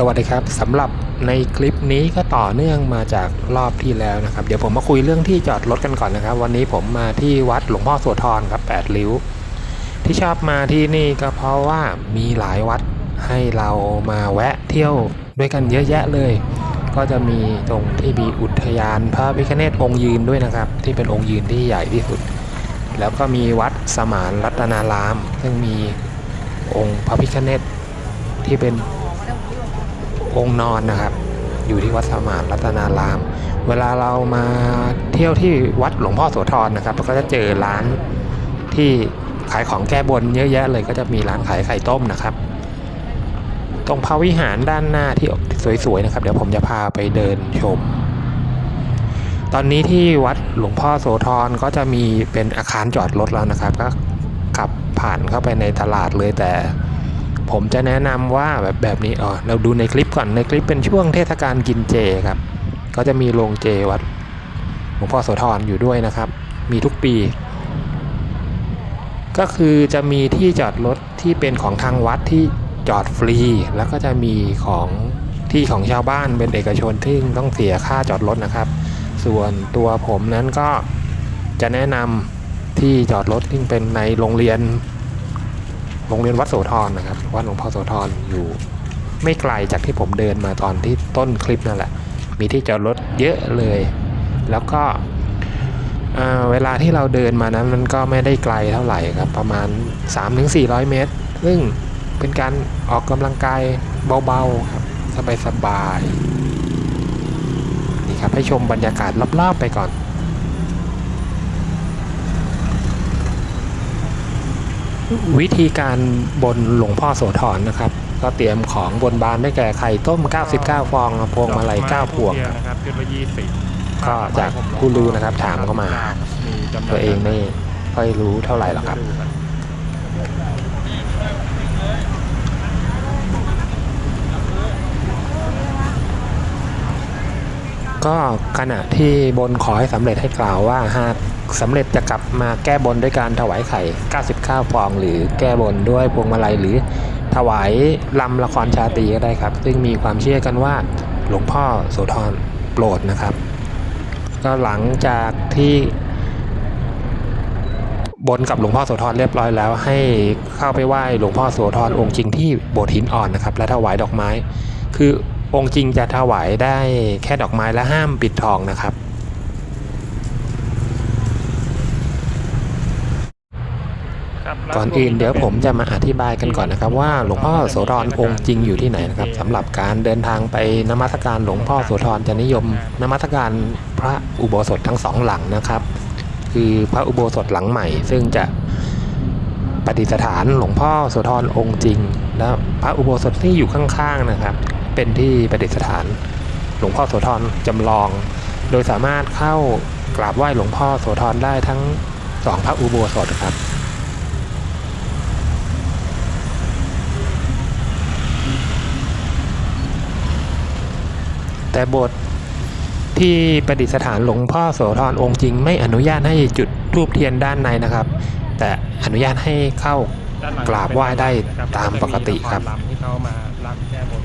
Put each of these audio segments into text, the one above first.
สวัสดีครับสำหรับในคลิปนี้ก็ต่อเนื่องมาจากรอบที่แล้วนะครับ เดี๋ยวผมมาคุยเรื่องที่จอดรถกันก่อนนะครับ วันนี้ผมมาที่วัดหลวงพ่อโสธรครับแปดริ้ว ที่ชอบมาที่นี่ก็เพราะว่ามีหลายวัดให้เรามาแวะเที่ยวด้วยกันเยอะแยะเลย ก็จะมีตรงที่มีอุทยานพระพิฆเนศองค์ยืนด้วยนะครับ ที่เป็นองค์ยืนที่ใหญ่ที่สุด แล้วก็มีวัดสมานรัตนาราม ซึ่งมีองค์พระพิฆเนศที่เป็น องค์นอนนะครับ อยู่ที่วัดสมานรัตนาราม เวลาเรามาเที่ยวที่วัดหลวงพ่อโสธรนะครับก็จะเจอร้านที่ขายของแก้บนเยอะแยะเลยก็จะมีร้านขายไข่ต้มนะครับ ตรงพระวิหารด้านหน้าที่สวยๆนะครับ เดี๋ยวผมจะพาไปเดินชม ตอนนี้ที่วัดหลวงพ่อโสธรก็จะมีเป็นอาคารจอดรถแล้วนะครับ ก็ขับผ่านเข้าไปในตลาดเลยแต่ ผมจะแนะนำว่าแบบแบบนี้อ๋อเราดูในคลิปก่อนในคลิปเป็นช่วงเทศกาลกินเจครับ ก็จะมีโรงเจวัดหลวงพ่อโสธรอยู่ด้วยนะครับ มีทุกปี ก็คือจะมีที่จอดรถที่เป็นของทางวัดที่จอดฟรี แล้วก็จะมีของที่ของชาวบ้านเป็นเอกชนที่ต้องเสียค่าจอดรถนะครับ ส่วนตัวผมนั้นก็จะแนะนำที่จอดรถที่เป็นในโรงเรียน โรงเรียนวัดโสธรนะครับวัดหลวงพ่อโสธรอยู่ไม่ไกลจากที่ผมเดินมาตอนที่ต้นคลิปนั่นแหละ มีที่จอดรถเยอะเลย แล้วก็เวลาที่เราเดินมานั้นมันก็ไม่ได้ไกลเท่าไหร่ครับ ประมาณ 3-400 เมตร ซึ่งเป็นการออกกำลังกายเบาๆครับสบายๆนี่ครับให้ชมบรรยากาศรอบๆไปก่อน วิธีการบนหลวงพ่อโสธรนะครับ ก็เตรียมของบนบานได้แก่ไข่ต้ม 99 ฟองพวงมาลัย9พวงดอกครับไม้นะครับจุดละยี่สิบก็จากผู้รู้นะครับถามเข้ามาจำนนตัวเองไม่ค่อยรู้เท่าไหร่หรอกครับ ก็ขณะที่บนขอให้สำเร็จให้กล่าวว่าหากสำเร็จจะกลับมาแก้บนด้วยการถวายไข่ 99 ฟอง หรือแก้บนด้วยพวงมาลัยหรือถวายลำละครชาตรีก็ได้ครับ ซึ่งมีความเชื่อกันว่าหลวงพ่อโสธรโปรดนะครับ ก็หลังจากที่บนกับหลวงพ่อโสธรเรียบร้อยแล้ว ให้เข้าไปไหว้หลวงพ่อโสธรองค์จริงที่โบสถ์หินอ่อนนะครับ และถวายดอกไม้ คือ องค์จริงจะถวายได้แค่ดอกไม้และห้ามปิดทองนะครับครับ ก่อนอื่นเดี๋ยวผมจะมาอธิบายกันก่อนนะครับ ว่าหลวงพ่อโสธรองค์จริงอยู่ที่ไหนนะครับสำหรับการเดินทางไปนมัสการหลวงพ่อโสธรจะนิยมนมัสการพระอุโบสถทั้งสองหลังนะครับ คือพระอุโบสถหลังใหม่ ซึ่งจะประดิษฐานหลวงพ่อโสธรองค์จริง และพระอุโบสถที่อยู่ข้างๆนะครับ เป็นที่ประดิษฐาน หลวงพ่อโสธรจำลอง โดยสามารถเข้ากราบไหว้หลวงพ่อโสธรได้ทั้งสองพระอุโบสถครับแต่โบสถ์ที่ประดิษฐานหลวงพ่อโสธรองค์จริง ไม่อนุญาตให้จุดรูปเทียนด้านในนะครับ แต่อนุญาตให้เข้ากราบไหว้ได้ตามปกติครับที่เขามาลำแก้บน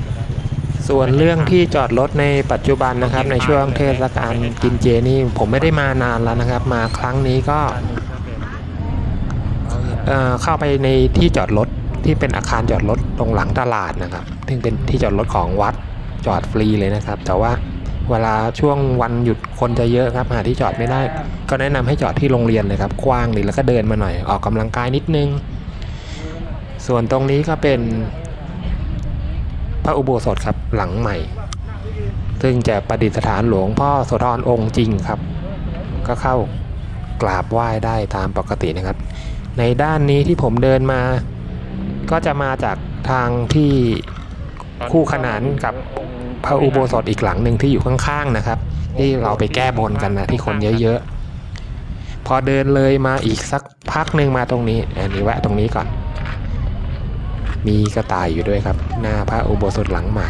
ส่วนเรื่องที่จอดรถในปัจจุบันนะครับ ในช่วงเทศกาลกินเจนี่ผมไม่ได้มานานแล้วนะครับ มาครั้งนี้ก็ด้านนี้ก็เป็นเอ่อเข้าไปในที่จอดรถที่เป็นอาคารจอดรถตรงหลังตลาดนะครับ ซึ่งเป็นที่จอดรถของวัดจอดฟรีเลยนะครับ แต่ว่าเวลาช่วงวันหยุดคนจะเยอะครับ หาที่จอดไม่ได้ ก็แนะนำให้จอดที่โรงเรียนเลยครับ กว้างดีแล้วก็เดินมาหน่อยออกกำลังกายนิดนึง ส่วนตรงนี้ก็เป็น พระอุโบสถครับหลังใหม่ ซึ่งจะประดิษฐานหลวงพ่อโสธรองค์จริงครับ ก็เข้ากราบไหว้ได้ตามปกตินะครับ ในด้านนี้ที่ผมเดินมา ก็จะมาจากทางที่คู่ขนานกับพระอุโบสถอีกหลังหนึ่งที่อยู่ข้างๆนะครับ ที่เราไปแก้บนกันนะที่คนเยอะๆพอเดินเลยมาอีกสักพักหนึ่งมาตรงนี้อันนี้แวะตรงนี้ก่อน มีกระต่ายอยู่ด้วยครับ หน้าพระอุโบสถหลังใหม่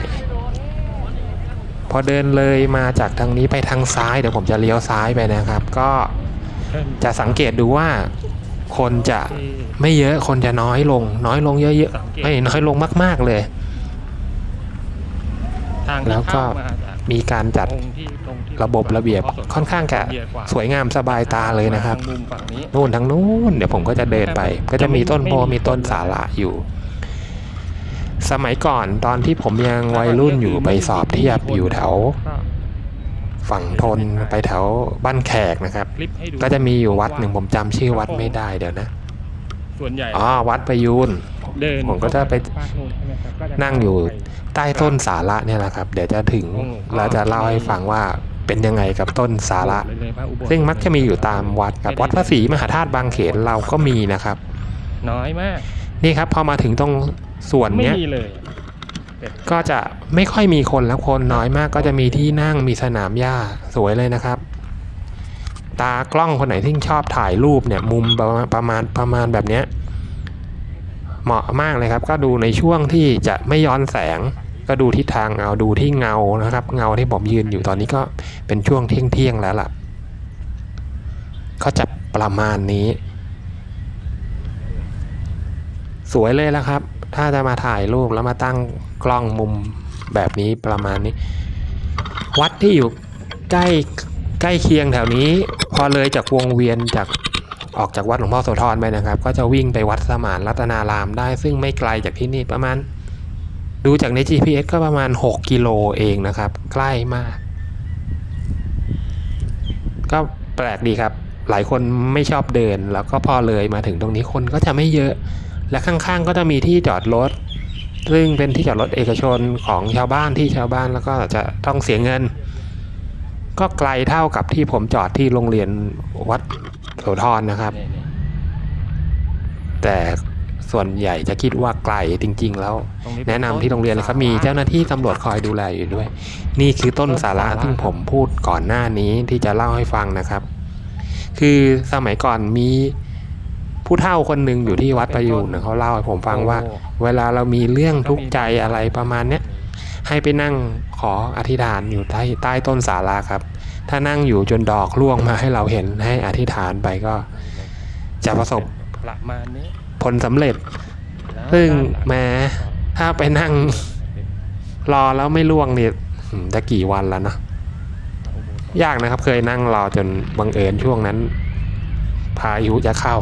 พอเดินเลยมาจากทางนี้ไปทางซ้ายเดี๋ยวผมจะเลี้ยวซ้ายไปนะครับ ก็จะสังเกตดูว่าคนจะที่ไม่เยอะคนจะน้อยลง น้อยลงเยอะๆไม่น้อยลงมาก ๆเลยทางที่แล้วก็เข้ามาจากมีการจัดตรงที่ตรงที่ระบบระเบียบหลวงพ่โสธรค่อนข้างจะเยกว่าสวยงามสบายตาเลยนะครับทางมุมฝั่งนี้นู่นทางนู้นเดี๋ยวผมก็จะเดินไป ก็จะมีต้นโพมีต้นสาระอยู่ สมัยก่อนตอนที่ผมยังวัยรุ่นอยู่ไปสอบเทียบอยู่แถวก็ฝั่งทนไปแถวบ้านแขกนะครับคลิปให้ดูก็จะมีอยู่วัดหนึ่งผมจำชื่อวัดไม่ได้เดี๋ยวนะส่วนใหญ่อ๋อวัดประยูนเดินผมก็จะไปภาคนู้นใช่ไหมครับก็จะนั่งอยู่ใต้ต้นสาระเนี่ยแหละครับ เดี๋ยวจะถึงเราจะเล่าให้ฟังว่าเป็นยังไงกับต้นสาระเลยๆพระอุโบสถซึ่งมักจะมีอยู่ตามวัดครับวัดพระศรีมหาธาตุบางเขนเราก็มีนะครับ น้อยมาก นี่ครับพอมาถึงตรง ส่วนไม่เนี้ยมีเลย ก็จะไม่ค่อยมีคนแล้วคนน้อยมากก็จะมีที่นั่งมีสนามหญ้าสวยเลยนะครับ ตากล้องคนไหนที่ชอบถ่ายรูปเนี่ยมุมประมาณประมาณประมาณแบบเนี้ยเหมาะมากเลยครับ ก็ดูในช่วงที่จะไม่ย้อนแสง ก็ดูทิศทางเอาดูที่เงานะครับ เงาที่ผมยืนอยู่ตอนนี้ก็เป็นช่วงเที่ยงเที่ยงๆแล้วล่ะ ก็จะประมาณนี้ สวยเลยแล้วครับ ถ้าจะมาถ่ายรูปแล้วมาตั้งกล้องมุมแบบนี้ประมาณนี้ วัดที่อยู่ใกล้ใกล้เคียงแถวนี้ พอเลยจากวงเวียนจากออกจากวัดหลวงพ่อโสธรไปนะครับ ก็จะวิ่งไปวัดสมานรัตนารามได้ ซึ่งไม่ไกลจากที่นี่ประมาณ ดูจากใน GPS ก็ประมาณ 6 กิโลเองนะครับ ใกล้มาก ก็แปลกดีครับ หลายคนไม่ชอบเดิน แล้วก็พอเลยมาถึงตรงนี้คนก็จะไม่เยอะ และข้างๆก็จะมีที่จอดรถ ซึ่งเป็นที่จอดรถเอกชนของชาวบ้านที่ชาวบ้านแล้วก็จะต้องเสียเงิน ก็ไกลเท่ากับที่ผมจอดที่โรงเรียนวัดโสธรนะครับนี่นี่แต่ส่วนใหญ่จะคิดว่าไกลจริง ๆ แล้วตรงนี้แนะนำที่โรงเรียนเลยครับมีเจ้าหน้าที่ตำรวจคอยดูแลอยู่ด้วย นี่คือต้นสาระที่ผมพูดก่อนหน้านี้ที่จะเล่าให้ฟังนะครับ คือสมัยก่อนมี ผู้เฒ่าคนหนึ่งอยู่ที่วัดประยูนนะเขาเล่าให้ผมฟังว่าโอ้เวลาเรามีเรื่องทุกข์ใจอะไรประมาณเนี้ยให้ไปนั่งขออธิษฐานอยู่ใต้ใต้ต้นสาราครับ ถ้านั่งอยู่จนดอกร่วงมาให้เราเห็นให้อธิษฐานไปก็ จะประสบประมาณนี้ผลสำเร็จ ซึ่งแม้ถ้าไปนั่งรอแล้วไม่ล่วงเนี่ยอืมจะกี่วันแล้วเนอะยากนะครับ เคยนั่งรอจนบังเอิญช่วงนั้น พายุจะเข้า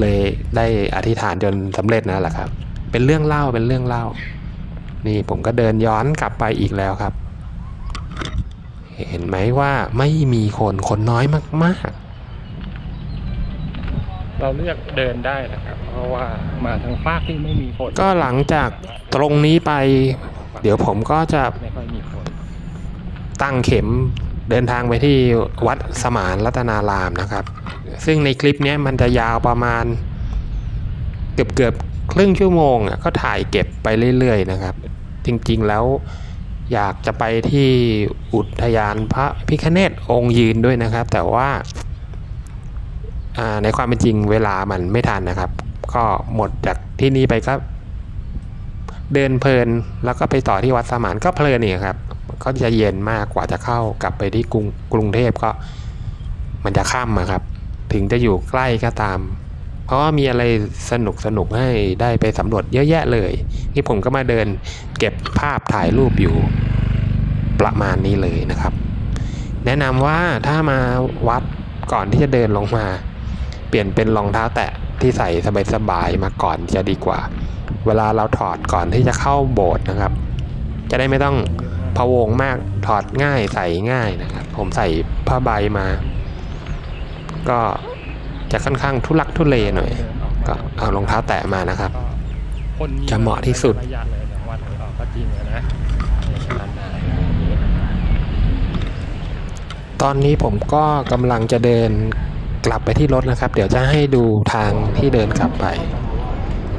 เลยได้อธิษฐานจนสำเร็จนั่นแหละครับ เป็นเรื่องเล่าเป็นเรื่องเล่า นี่ผมก็เดินย้อนกลับไปอีกแล้วครับ เห็นไหมว่าไม่มีคนคนน้อยมากเราเลือกเดินได้นะครับ เพราะว่ามาทางฟากที่ไม่มีคนๆก็หลังจากตรงนี้ไป เดี๋ยวผมก็จะไม่ค่อยมีคนตั้งเข็ม เดินทางไปที่วัดสมานรัตนารามนะครับ ซึ่งในคลิปนี้มันจะยาวประมาณ เกือบเกือบครึ่งชั่วโมงก็ถ่ายเก็บไปเรื่อยๆนะครับ จริงๆแล้วอยากจะไปที่อุทยานพระพิคเนตองค์ยืนด้วยนะครับ แต่ว่าในความเป็นจริงเวลามันไม่ทันนะครับ ก็หมดจากที่นี่ไปก็เดินเพลินแล้วก็ไปต่อที่วัดสมานก็เพลินอีกครับ ก็จะเย็นมากกว่าจะเข้ากลับไปที่กรุงกรุงเทพก็ มันจะค่ำอะครับ ถึงจะอยู่ใกล้ก็ตาม เพราะว่ามีอะไรสนุกสนุกให้ได้ไปสำรวจเยอะแยะเลย นี่ผมก็มาเดินเก็บภาพถ่ายรูปอยู่ประมาณนี้เลยนะครับ แนะนำว่าถ้ามาวัดก่อนที่จะเดินลงมา เปลี่ยนเป็นรองเท้าแตะที่ใส่สบายๆมาก่อนจะดีกว่า เวลาเราถอดก่อนที่จะเข้าโบสถ์นะครับ จะได้ไม่ต้อง พะวงมากถอดง่ายใส่ง่ายนะครับ ผมใส่ผ้าใบมา ก็จะค่อนข้างทุลักทุเลหน่อย ก็เอารองเท้าแตะมานะครับจะเหมาะที่สุดตอนนี้ผมก็กำลังจะเดินกลับไปที่รถนะครับ เดี๋ยวจะให้ดูทางที่เดินกลับไป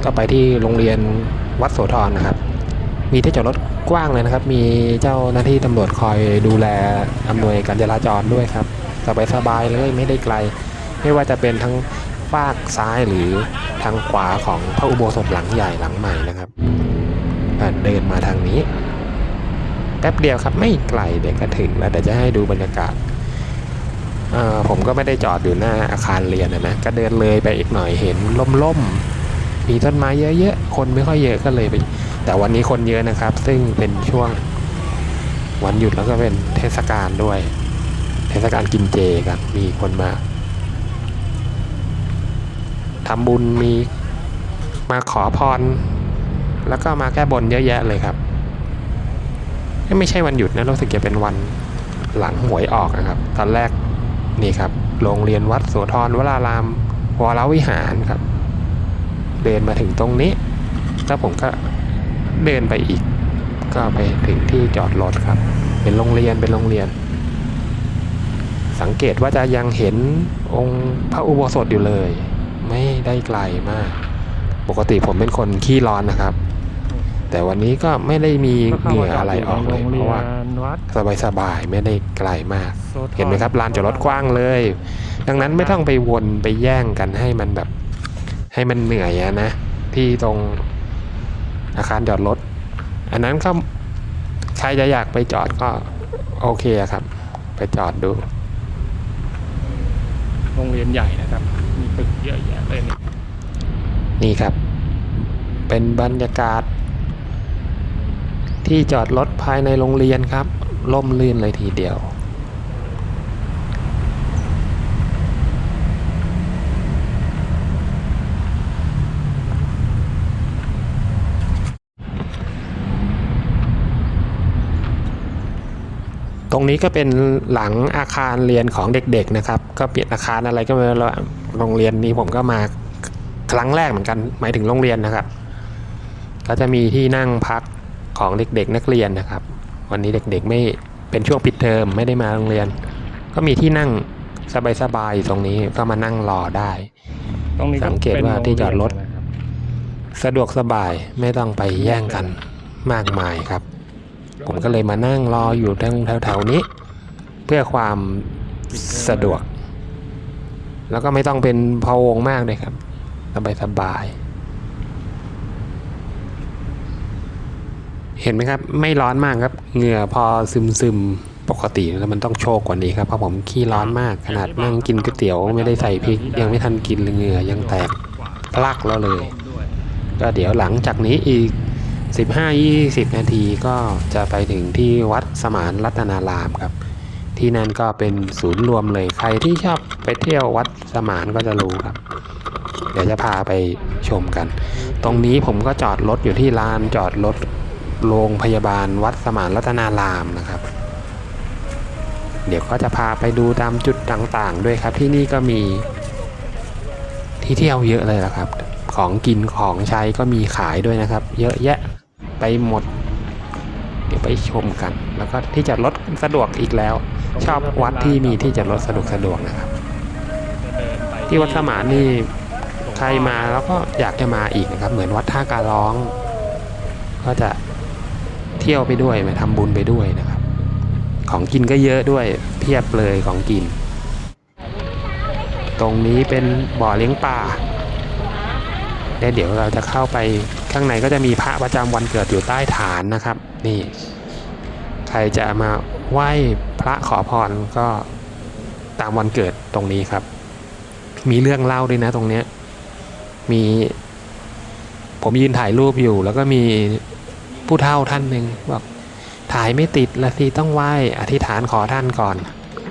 ก็ไปที่โรงเรียนวัดโสธรนะครับ มีที่จอดรถกว้างเลยนะครับ มีเจ้าหน้าที่ตำรวจคอยดูแลอำนวยการจราจรด้วยครับสบายๆเลยไม่ได้ไกล ไม่ว่าจะเป็นทั้งฝากซ้ายหรือทางขวาของพระอุโบสถหลังใหญ่หลังใหม่นะครับเดินมาทางนี้ แป๊บเดียวครับไม่ไกลเดี๋ยวก็ถึงแล้วเดี๋ยวจะให้ดูบรรยากาศผมก็ไม่ได้จอดอยู่หน้าอาคารเรียนนะนะก็เดินเลยไปอีกหน่อยเห็นล่มๆมีต้นไม้เยอะๆคนไม่ค่อยเยอะก็เลยไป แต่วันนี้คนเยอะนะครับ ซึ่งเป็นช่วงวันหยุดแล้วก็เป็นเทศกาลด้วย เทศกาลกินเจครับมีคนมาทำบุญมีมาขอพร แล้วก็มาแก้บนเยอะแยะเลยครับ ไม่ใช่วันหยุดนะรู้สึกจะเป็นวันหลังหวยออกนะครับ ตอนแรกนี่ครับ โรงเรียนวัดโสธรวรารามวรวิหารครับ เดินมาถึงตรงนี้ แล้วผมก็ เดินไปอีก ก็ไปถึงที่จอดรถครับ เป็นโรงเรียนเป็นโรงเรียน สังเกตว่าจะยังเห็นองค์พระอุโบสถอยู่เลย ไม่ได้ไกลมาก ปกติผมเป็นคนขี้ร้อนนะครับ แต่วันนี้ก็ไม่ได้มีเหงื่ออะไรออกเลยเพราะว่าวัดสบายๆไม่ได้ไกลมากโสธรเห็นไหมครับลานจอดรถกว้างเลย ดังนั้นไม่ต้องไปวนไปแย่งกันให้มันแบบ ให้มันเหนื่อยอะนะที่ตรง อาคารจอดรถ อันนั้นก็ใครจะอยากไปจอดก็โอเคอะครับ ไปจอดดู โรงเรียนใหญ่นะครับ มีตึกเยอะแยะเลยนี่นี่ครับ เป็นบรรยากาศ ที่จอดรถภายในโรงเรียนครับ ล่มลื่นเลยทีเดียว ตรงนี้ก็เป็นหลังอาคารเรียนของเด็กๆนะครับ ก็เปลี่ยนอาคารอะไรก็ไม่รู้แล้วโรงเรียนนี้ผมก็มาครั้งแรกเหมือนกันหมายถึงโรงเรียนนะครับ ก็จะมีที่นั่งพักของเด็กๆ นักเรียนนะครับ วันนี้เด็กๆไม่เป็นช่วงปิดเทอมไม่ได้มาโรงเรียน ก็มีที่นั่งสบายๆอยู่ตรงนี้ก็มานั่งรอได้ตรงนี้สังเกตว่าที่จอดรถเป็นโงเยนนะครับสะดวกสบายไม่ต้องไปแย่งกันมากมายครับ ผมก็เลยมานั่งรออยู่ตรงแถวๆนี้ เพื่อความสะดวก แล้วก็ไม่ต้องเป็นพะวงมากเลยครับสบายสบายๆเห็นไหมครับ ไม่ร้อนมากครับ เหงื่อพอซึมซึมๆปกติแล้วมันต้องโชกกว่านี้ครับเพราะผมขี้ร้อนมากขนาดนั่งกินก๋วยเตี๋ยวไม่ได้ใส่พริก ยังไม่ทันกินเลยเหงื่อยังแตกพลักแล้วเลย ก็เดี๋ยวหลังจากนี้อีก 15-20 นาทีก็จะไปถึงที่วัดสมานรัตนารามครับ ที่นั่นก็เป็นศูนย์รวมเลยใครที่ชอบไปเที่ยววัดสมานก็จะรู้ครับ เดี๋ยวจะพาไปชมกัน ตรงนี้ผมก็จอดรถอยู่ที่ลานจอดรถโรงพยาบาลวัดสมานรัตนารามนะครับ เดี๋ยวก็จะพาไปดูตามจุดต่างๆ ด้วยครับที่นี่ก็มีที่เที่ยวเยอะเลยละครับ ของกินของใช้ก็มีขายด้วยนะครับ เยอะแยะ ไปหมด เดี๋ยวไปชมกัน แล้วก็ที่จอดรถสะดวกอีกแล้ว ชอบวัดที่มีที่จอดรถสะดวกสะดวกนะครับจะเดินไปที่วัดสมานนี่ใครมาแล้วก็อยากจะมาอีกนะครับ เหมือนวัดท่าการร้อง ก็จะเที่ยวไปด้วยไปทำบุญไปด้วยนะครับ ของกินก็เยอะด้วยเพียบเลยของกิน ตรงนี้เป็นบ่อเลี้ยงปลาและเดี๋ยวเราจะเข้าไป ข้างในก็จะมีพระประจำวันเกิดอยู่ใต้ฐานนะครับ นี่ ใครจะมาไหว้พระขอพรก็ตามวันเกิดตรงนี้ครับ มีเรื่องเล่าด้วยนะตรงเนี้ยมีผมยืนถ่ายรูปอยู่ แล้วก็มีผู้เฒ่าท่านหนึ่งบอกถ่ายไม่ติดละสิต้องไหว้อธิษฐานขอท่านก่อน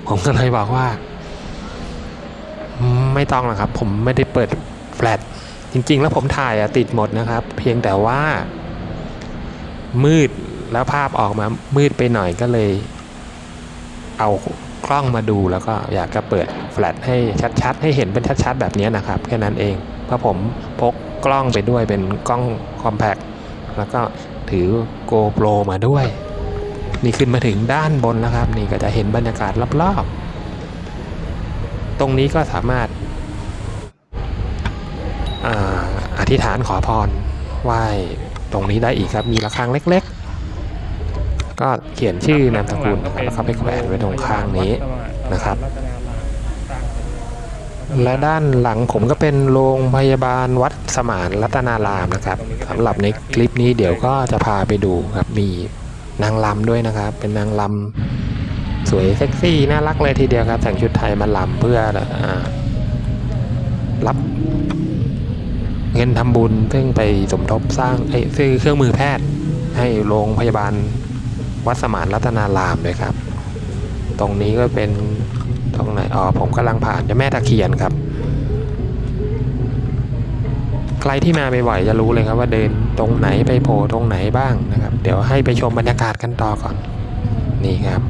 ผมก็เลยบอกว่า ไม่ต้องหรอกครับ ผมไม่ได้เปิดแฟลช จริงๆ แล้วผมถ่ายอะติดหมดนะครับ เพียงแต่ว่า มืดแล้วภาพออกมามืดไปหน่อยก็เลย เอากล้องมาดูแล้วก็อยากจะเปิดแฟลชให้ชัดๆ ให้เห็นเป็นชัดๆ แบบนี้นะครับ แค่นั้นเอง เพราะผมพกกล้องไปด้วยเป็นกล้องคอมแพคแล้วก็ถือ GoPro มาด้วย นี่ขึ้นมาถึงด้านบนแล้วครับ นี่ก็จะเห็นบรรยากาศรอบๆ ตรงนี้ก็สามารถ อธิษฐานขอพรไหว้ตรงนี้ได้อีกครับ มีระฆังเล็ก ๆ ก็เขียนชื่อนามสกุลแล้วก็ไปแขวนไว้ตรงข้างนี้นะครับ และด้านหลังผมก็เป็นโรงพยาบาลวัดสมานรัตนารามนะครับสำหรับในคลิปนี้เดี๋ยวก็จะพาไปดูครับมีนางลำด้วยนะครับ เป็นนางลำสวยเซ็กซี่น่ารักเลยทีเดียวครับแต่งชุดไทยมาลำเพื่ออรับ เงินทำบุญซึ่งไปสมทบสร้างไอ้ซื้อเครื่องมือแพทย์ ให้โรงพยาบาลวัดสมานรัตนารามด้วยครับ ตรงนี้ก็เป็นตรงไหนอ๋อผมกำลังผ่านเจ้าแม่ตะเคียนครับ ใครที่มาบ่อยๆจะรู้เลยครับว่าเดินตรงไหนไปโผล่ตรงไหนบ้างนะครับ เดี๋ยวให้ไปชมบรรยากาศกันต่อก่อนนี่ครับ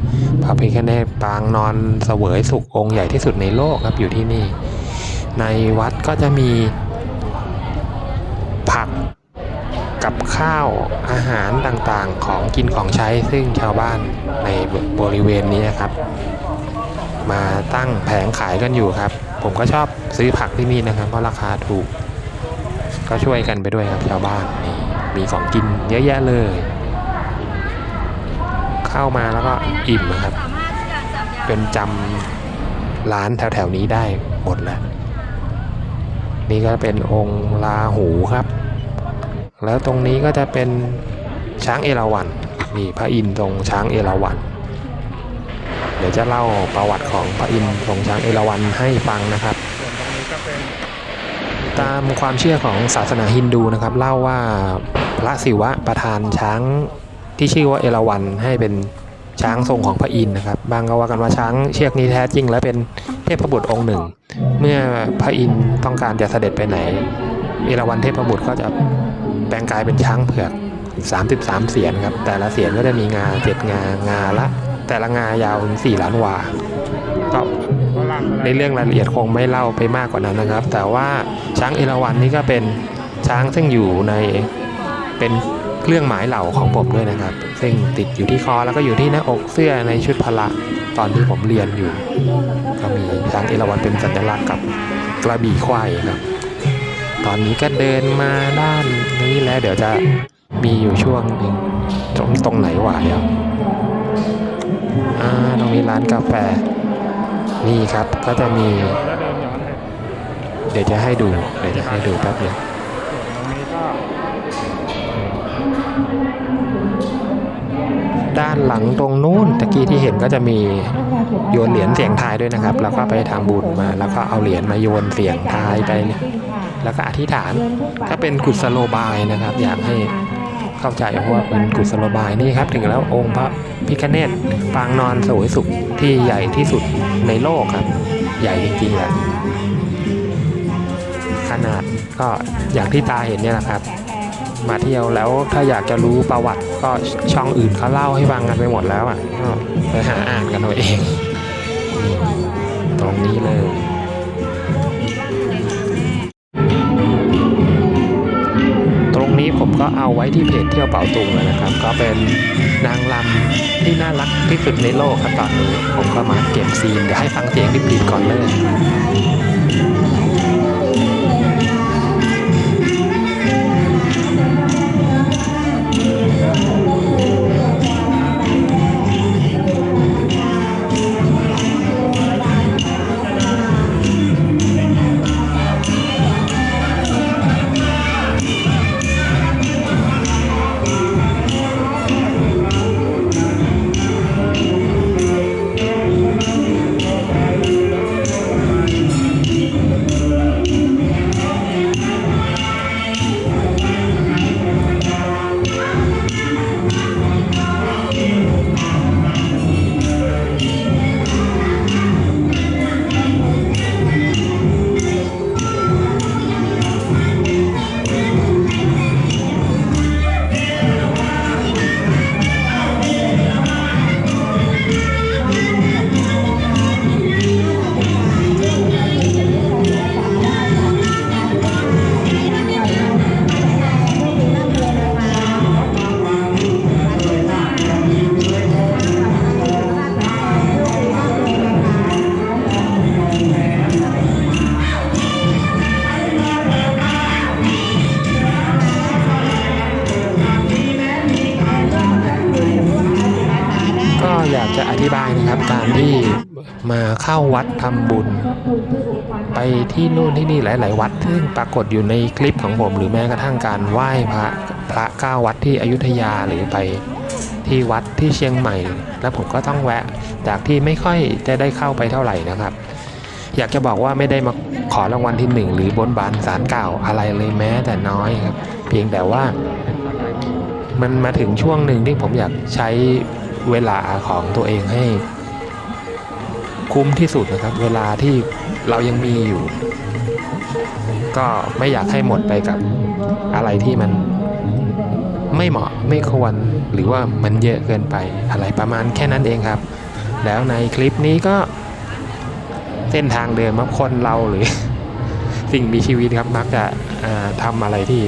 พระพิฆเนศปางนอนเสวยสุของค์ใหญ่ที่สุดในโลกครับอยู่ที่นี่ ในวัดก็จะมีผัก กับข้าวอาหารต่างๆของกินของใช้ซึ่งชาวบ้านในบริเวณนี้นะครับ มาตั้งแผงขายกันอยู่ครับ ผมก็ชอบซื้อผักที่นี่นะครับ เพราะราคาถูก ก็ช่วยกันไปด้วยครับชาวบ้านนี่มีของกินเยอะแยะเลย เข้ามาแล้วก็อิ่มนะครับเป็นจำร้านแถวๆนี้ได้หมดแล้วนี่ก็เป็นองค์ลาหูครับ แล้วตรงนี้ก็จะเป็นช้างเอราวัณนี่พระอินทร์ทรงช้างเอราวัณเดี๋ยวจะเล่าประวัติของพระอินทร์ทรงช้างเอราวัณให้ฟังนะครับส่วนตรงนี้ก็เป็นตามความเชื่อของศาสนาฮินดูนะครับ เล่าว่าพระศิวะประทานช้างที่ชื่อว่าเอราวัณให้เป็นช้างทรงของพระอินทร์นะครับ บางก็ว่ากันว่าช้างเชือกนี้แท้จริง แล้วเป็นเทพบุตรองค์หนึ่ง เมื่อพระอินทร์ต้องการจะเสด็จไปไหนเอราวัณเทพบุตรก็จะ แปลงกายเป็นช้างเผือก 33 เสียนครับ แต่ละเสียนก็จะมีงาเจ็ดงางาละ แต่ละงายาวถึง4ล้านวา ก็ในเรื่องรายละเอียดคงไม่เล่าไปมากกว่านั้นนะครับ แต่ว่าช้างเอราวัณนี่ก็เป็นช้างซึ่งอยู่ในเป็นเครื่องหมายเหล่าของผมด้วยนะครับ ซึ่งติดอยู่ที่คอแล้วก็อยู่ที่หน้าอกเสื้อในชุดพละตอนที่ผมเรียนอยู่ ก็มีช้างเอราวัณเป็นสัญลักษณ์กับกระบี่ควายครับ ตอนนี้ก็เดินมาด้านนี้แล้วเดี๋ยวจะมีอยู่ช่วงหนึ่งตรงตรงไหนวะเดี๋ยวอ่าตรงนี้ร้านกาแฟ นี่ครับก็จะมี เดี๋ยวจะให้ดู เดี๋ยวจะให้ดูแป๊บนึง ด้านหลังตรงนู้นตะกี้ที่เห็นก็จะมีโยนเหรียญเสียงทายด้วยนะครับ แล้วก็ไปทำบุญมา แล้วก็เอาเหรียญมาโยนเสียงทายไป แล้วก็อธิษฐานก็เป็นกุศโลบายนะครับ อยากให้เข้าใจว่าเป็นกุศโลบายนี่ครับ ถึงแล้วองค์พระพิฆเนศปางนอนสวยสุขที่ใหญ่ที่สุดในโลกครับ ใหญ่จริงๆแหละขนาดก็อย่างที่ตาเห็นเนี่ยแหละครับ มาเที่ยวแล้วถ้าอยากจะรู้ประวัติก็ช่องอื่นเขาเล่าให้ฟังกันไปหมดแล้วอะก็ไปหาอ่านกันเอาเอง ตรงนี้เลยตรงนี้ผมก็เอาไว้ที่เพจเที่ยวเป่าตุงแล้วนะครับ ก็เป็นนางลำที่น่ารักที่สุดในโลกครับตอนนี้ ผมก็มาเก็บซีนเดี๋ยวให้ฟังเสียงดิบๆก่อนเลย ที่นู่นที่นี่หลาย ๆ วัดซึ่งปรากฏอยู่ในคลิปของผม หรือแม้กระทั่งการไหว้พระพระเก้าวัดที่อยุธยาหรือไปที่วัดที่เชียงใหม่ แล้วผมก็ต้องแวะจากที่ไม่ค่อยจะได้เข้าไปเท่าไหร่นะครับ อยากจะบอกว่าไม่ได้มาขอรางวัลที่หนึ่งหรือบนบานสารกล่าวอะไรเลยแม้แต่น้อยครับ เพียงแต่ว่ามันมาถึงช่วงหนึ่งที่ผมอยากใช้เวลาของตัวเองให้คุ้มที่สุดนะครับ เวลาที่ เรายังมีอยู่ ก็ไม่อยากให้หมดไปกับอะไรที่มันไม่เหมาะไม่ควรหรือว่ามันเยอะเกินไปอะไรประมาณแค่นั้นเองครับ แล้วในคลิปนี้ก็เส้นทางเดิมครับคนเราหรือ สิ่งมีชีวิตครับมักจะทำอะไรที่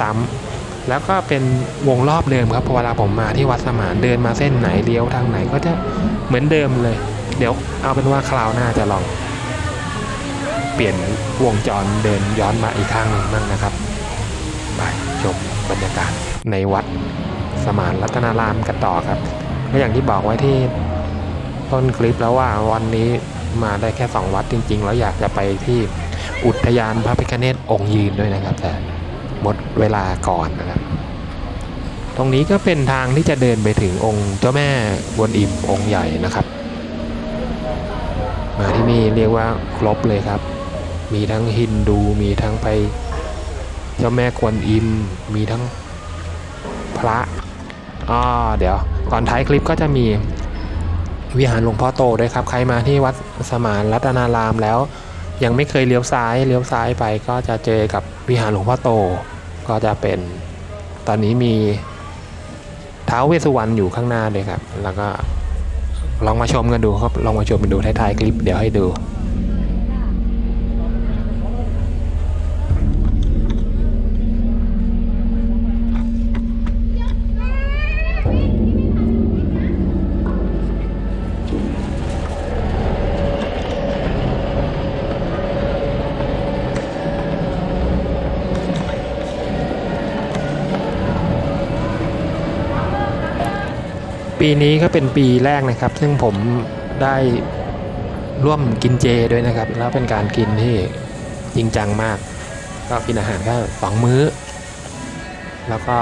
ซ้ำๆแล้วก็เป็นวงรอบเดิมครับพอเวลาผมมาที่วัดสมานเดินมาเส้นไหนเลี้ยวทางไหนก็จะเหมือนเดิมเลย เดี๋ยวเอาเป็นว่าคราวหน้าจะลอง เปลี่ยนวงจรเดินย้อนมาอีกข้างหนึ่งบ้างนะครับไปชมบรรยากาศในวัดสมานรัตนารามกันต่อครับก็อย่างที่บอกไว้ที่ต้นคลิปแล้วว่าวันนี้มาได้แค่ 2 วัดจริง ๆ แล้วอยากจะไปที่อุทยานพระพิฆเนศองค์ยืนด้วยนะครับ แต่หมดเวลาก่อนนะครับ ตรงนี้ก็เป็นทางที่จะเดินไปถึงองค์เจ้าแม่กวนอิมองค์ใหญ่นะครับ มาที่นี่เรียกว่าครบเลยครับ มีทั้งฮินดู มีทั้งไปเจ้าแม่กวนอิม มีทั้งพระอ๋อเดี๋ยวก่อนท้ายคลิปก็จะมีวิหารหลวงพ่อโตด้วยครับ ใครมาที่วัดสมานรัตนารามแล้ว ยังไม่เคยเลี้ยวซ้าย เลี้ยวซ้ายไปก็จะเจอกับวิหารหลวงพ่อโต ก็จะเป็น ตอนนี้มีท้าวเวสสุวรรณอยู่ข้างหน้าเลยครับ แล้วก็ลองมาชมกันดูครับ ลองมาชมกันดูท้ายๆคลิปเดี๋ยวให้ดู ปีนี้ก็เป็นปีแรกนะครับ ซึ่งผมได้ร่วมกินเจด้วยนะครับ แล้วเป็นการกินที่จริงจังมาก ก็กินอาหารแค่สองมื้อ แล้วก็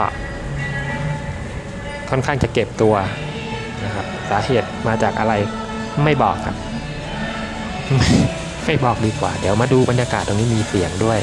ค่อนข้างจะเก็บตัวนะครับสาเหตุมาจากอะไรไม่บอกครับ ไม่บอกดีกว่า เดี๋ยวมาดูบรรยากาศตรงนี้มีเสียงด้วย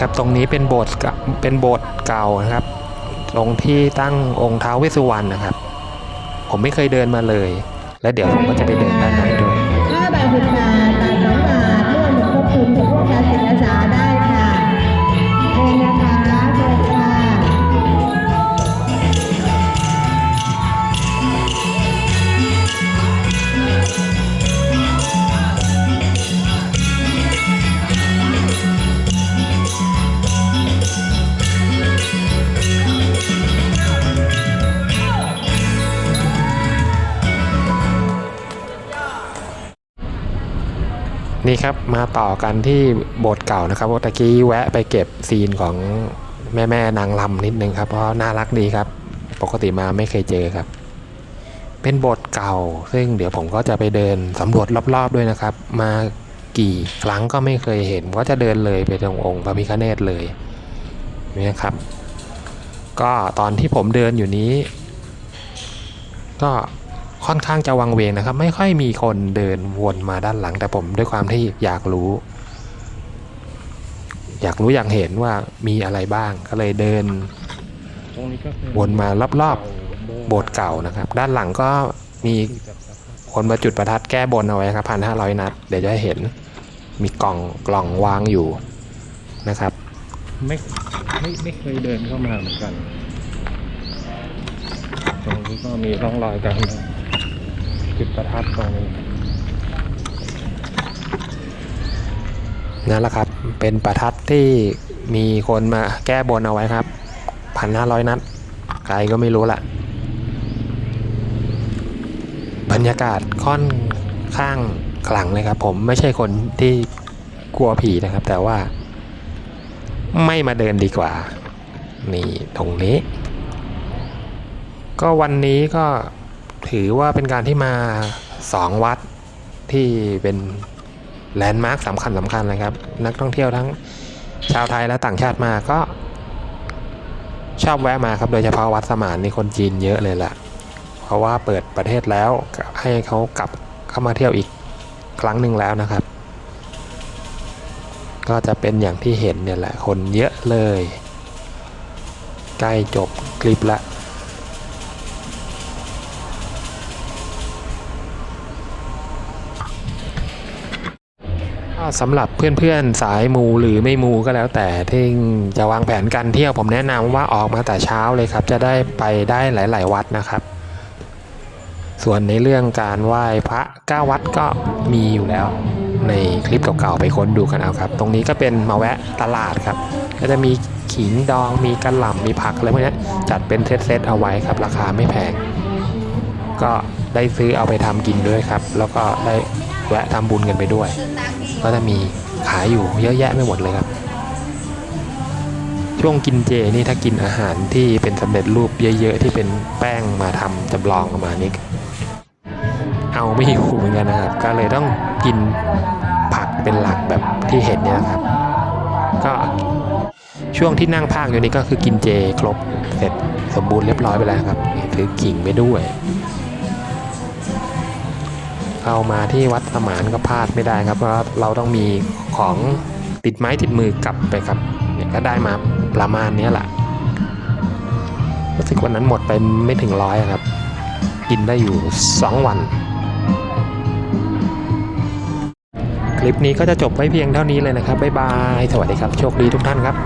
ครับตรงนี้เป็นโบสถ์เป็นโบสถ์เก่านะครับ ตรงที่ตั้งองค์ท้าวเวสสุวรรณนะครับ ผมไม่เคยเดินมาเลย และเดี๋ยวผมก็จะไปเดินด้านในด้วย5บาท10บบาท2บา นี่ครับมาต่อกันที่โบสถ์เก่านะครับตะกี้แวะไปเก็บซีนของแม่แม่นางลำนิดนึงครับเพราะน่ารักดีครับ ปกติมาไม่เคยเจอครับ เป็นโบสถ์เก่า ซึ่งเดี๋ยวผมก็จะไปเดินสำรวจรอบๆด้วยนะครับ มากี่ครั้งก็ไม่เคยเห็นก็จะเดินเลยไปตรงองค์พระพิฆเนศเลยนี่นะครับ ก็ตอนที่ผมเดินอยู่นี้ ก็ ค่อนข้างจะวังเวงนะครับ ไม่ค่อยมีคนเดินวนมาด้านหลัง แต่ผมด้วยความที่อยากรู้ อยากรู้อยากเห็นว่ามีอะไรบ้างก็เลยเดินตรงนี้ก็คือวนมารอบๆโบสถ์เก่านะครับ ด้านหลังก็มีคนมาจุดประทัดแก้บนเอาไว้ครับพันห้าร้อยนัด เดี๋ยวจะเห็นมีกล่องกล่องวางอยู่นะครับ ไม่ไม่ไม่เคยเดินเข้ามาเหมือนกัน ตรงนี้ก็มีร่องรอยการ จุดประทัดตรงนี้นั่นแหละครับ เป็นประทัดที่มีคนมาแก้บนเอาไว้ครับพันห้าร้อยนัดใครก็ไม่รู้ละบรรยากาศค่อนข้างขลังเลยครับ ผมไม่ใช่คนที่กลัวผีนะครับ แต่ว่า ไม่มาเดินดีกว่า นี่ตรงนี้ ก็วันนี้ก็ ถือว่าเป็นการที่มาสองวัดที่เป็นแลนด์มาร์คสำคัญสำคัญเลยครับ นักท่องเที่ยวทั้งชาวไทยและต่างชาติมาก็ ชอบแวะมาครับโดยเฉพาะวัดสมานนี่คนจีนเยอะเลยแหละเพราะว่าเปิดประเทศแล้วให้เขากลับเข้ามาเที่ยวอีกครั้งหนึ่งแล้วนะครับ ก็จะเป็นอย่างที่เห็นเนี่ยแหละคนเยอะเลย ใกล้จบคลิปละ สำหรับเพื่อนๆสายมูหรือไม่มูก็แล้วแต่ที่จะวางแผนการเที่ยวผมแนะนำว่าออกมาแต่เช้าเลยครับ จะได้ไปได้หลาย ๆ วัดนะครับ ส่วนในเรื่องการไหว้พระก้าวัดก็มีอยู่แล้ว ในคลิปเก่าๆไปค้นดูกันเอาครับ ตรงนี้ก็เป็นมาแวะตลาดครับ ก็จะมีขิงดองมีกระหล่ำมีผักอะไรพวกนี้จัดเป็นเซตๆเอาไว้ครับ ราคาไม่แพงก็ได้ซื้อเอาไปทำกินด้วยครับ แล้วก็ได้ แวะทำบุญกันไปด้วย ก็จะมีขายอยู่เยอะแยะไม่หมดเลยครับ ช่วงกินเจนี่ถ้ากินอาหารที่เป็นสำเร็จรูปเยอะๆที่เป็นแป้งมาทำจำลองออกมานี่เอาไม่อยู่เหมือนกันนะครับ ก็เลยต้องกินผักเป็นหลักแบบที่เห็นเนี่ยครับ ก็ช่วงที่นั่งพากอยู่นี่ก็คือกินเจครบเสร็จสมบูรณ์เรียบร้อยไปแล้วครับถือกิ่งไปด้วย เข้ามาที่วัดสมานก็พลาดไม่ได้ครับ เพราะเราต้องมีของติดไม้ติดมือกลับไปครับเนี่ยก็ได้มาประมาณนี้แหละรู้สึกวันนั้นหมดไปไม่ถึงร้อยครับ กินได้อยู่ 2 วัน คลิปนี้ก็จะจบไว้เพียงเท่านี้เลยนะครับ บ๊ายบาย สวัสดีครับ โชคดีทุกท่านครับ